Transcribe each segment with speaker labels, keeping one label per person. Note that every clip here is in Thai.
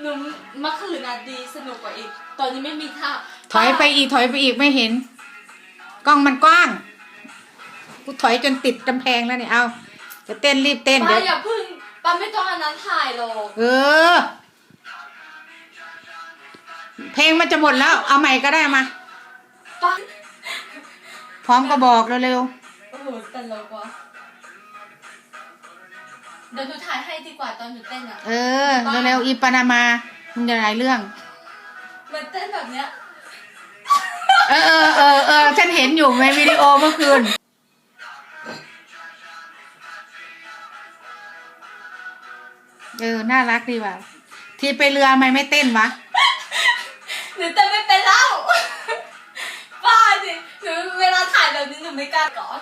Speaker 1: หนูเมื่อคืนน่ะดีสนุกกว่าอีก ตอนนี้ไม่มีท่า
Speaker 2: ถอยไปอีกถอยไปอีกไม่เห็น กล้องมันกว้างกูถอยจนติดกำแพงแล้วเนี่ยเอาจะเต้นรีบเต้น
Speaker 1: ป้า
Speaker 2: เดี๋ยว
Speaker 1: อย่าพึ่งป้าไม่ต้องอันนั้นถ่ายหรอก
Speaker 2: เออ เพลงมันจะหมดแล้ว เอาใหม่ก็ได้มา
Speaker 1: ป้า
Speaker 2: พร้อมก็บอกเร็ว
Speaker 1: โอ้โหตลกว่ะ เดี๋ยวหนูถ่ายให้ดีกว่าตอนหนูเต้นอะ
Speaker 2: ๆเออเร็วๆอีปานามามึงจะหลายเรื่อง
Speaker 1: มันเต้นแบบเนี้ย
Speaker 2: เออเออเออเออฉันเห็นอยู่ในวิดีโอเมื่อคืน เออ น่ารักดีว่ะ ที่ไปเรือทำไมไม่เต้นวะ
Speaker 1: หนูเต้นไม่เป็นแล้วป้าสิหนูเวลาถ่ายแบบนี้หนูไม่กล้าก่อน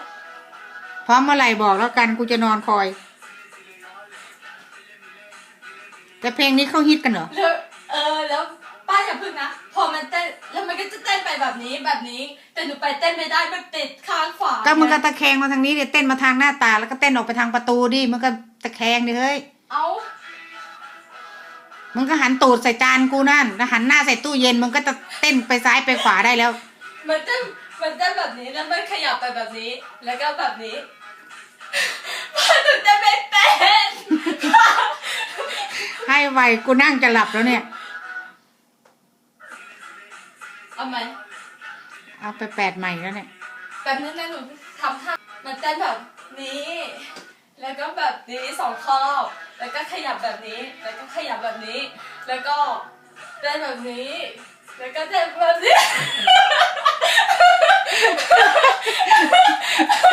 Speaker 2: พร้อมเมื่อไหร่บอกแล้วกันกูจะนอนคอย แต่เพลงนี้เขาฮิตกันเหรอ
Speaker 1: แล้วเออแล้วป้าอย่าพึ่งนะ พอมันเต้นแล้วมันก็จะเต้นไปแบบนี้แบบนี้ แต่หนูไปเต้นไม่ได้มันติดข้างฝา
Speaker 2: ก็มึงก็ตะแคงมาทางนี้เดี๋ยวเต้นมาทางหน้าตาแล้วก็เต้นออกไปทางประตูดิมึงก็ตะแคงดิเฮ้ย
Speaker 1: เอ้า
Speaker 2: มึงก็หันตูดใส่จานกูนั่นแล้วหันหน้าใส่ตู้เย็นมึงก็จะเต้นไปซ้ายไปขวาได้แล้ว
Speaker 1: มันเต้นมันเต้นแบบนี้แล้วมันขยับไปแบบนี้ แล้วก็แบบนี้ ป้าหนูเต้นไม่เป็น
Speaker 2: ให้ ไวกูนั่งจะหลับแล้วเนี่ย
Speaker 1: เอาไหม
Speaker 2: เอาไปแปดใหม่แล้วเนี่ย
Speaker 1: แบบนั้นนะหนูทำท่ามันเต้นแบบนี้ แล้วก็แบบนี้สองข้อแล้วก็ขยับแบบนี้ แล้วก็ขยับแบบนี้ แล้วก็เต้นแบบนี้ แล้วก็เต้นแบบนี้น่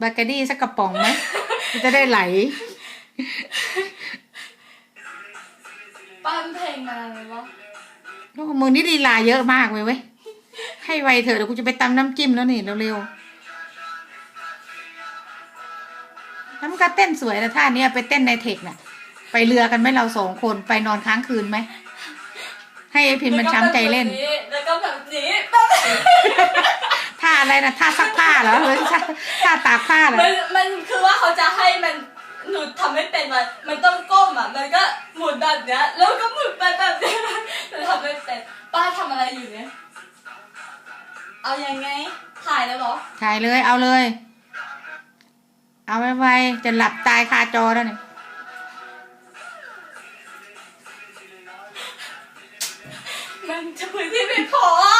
Speaker 2: บาเกอดี้สักกระป๋องไหมมันจะได้ไหล
Speaker 1: ปั้นเพลงมาเลยวะ
Speaker 2: โอ้มึงนี่ลีลาเยอะมากเลยเว้ย ให้ไวเถอะเดี๋ยวกูจะไปตำน้ำจิ้มแล้วนี่เร็วๆแล้วมันก็เต้นสวยนะท่าเนี้ยไปเต้นในเทคน่ะ ไปเรือกันไหมเราสองคนไปนอนค้างคืนไหม ให้ไอ้พินมันช้ำใจเล่น
Speaker 1: แล้วก็แบบนี้แบบนี้
Speaker 2: ท่า อะไรนะท่าซักผ้าเหรอเฮ้ยท่าท่าตากผ้าเหรอ
Speaker 1: มันมันคือว่าเขาจะให้มันหนูทำไม่เป็นมันมันต้องก้มอะ มันก็หมุนแบบเนี้ย แล้วก็หมุนไปแบบเนี้ยหนูทำไม่เป็นป้าทำอะไรอยู่เนี่ย เอายังไง ถ่ายแล้วเหรอ
Speaker 2: ถ่ายเลยเอาเลย เอาไว้ไวๆจะหลับตายคาจอแล้วเนี่ย
Speaker 1: มันจะพื้นที่ไม่พออะ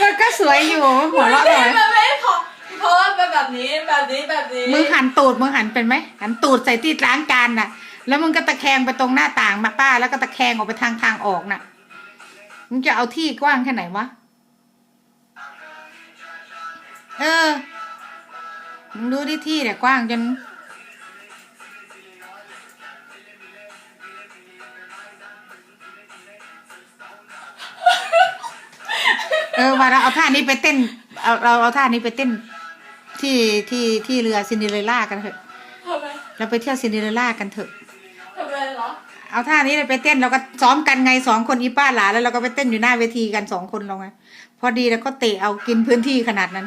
Speaker 2: ก็ก็ สวยอยู่หัวเราะหน่อย
Speaker 1: มันไม่พอเพราะว่าเป็นแบบนี้แบบนี้แบบนี้
Speaker 2: มึงหันตูดมึงหันเป็นไหมหันตูดใส่ที่ล้างจานน่ะ แล้วมึงก็ตะแคงไปตรงหน้าต่างมาป้า แล้วก็ตะแคงออกไปทางทางออกน่ะมึงจะเอาที่กว้างแค่ไหนวะเออมึงดูที่ที่เนี่ยกว้างจน ออว่าเราเอาท่านี้ไปเต้นเอาเราเอาท่านี้ไปเต้น ที่ที่ที่เรือซินเดอเรลล่ากันเถอะ
Speaker 1: ทำไม
Speaker 2: เราไปเที่ยวซินเดอเรลล่ากันเถอะ
Speaker 1: ทำไมเหรอ
Speaker 2: เอาท่านี้เราไปเต้นเราก็ซ้อมกันไงสองคนอีป้าหลานแล้วเราก็ไปเต้นอยู่หน้าเวทีกันสองคนเราไงพอดีแล้วก็เตะเอากินพื้นที่ขนาดนั้น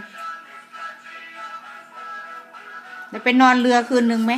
Speaker 2: เดี๋ยวไปนอนเรือคืนหนึ่งไหม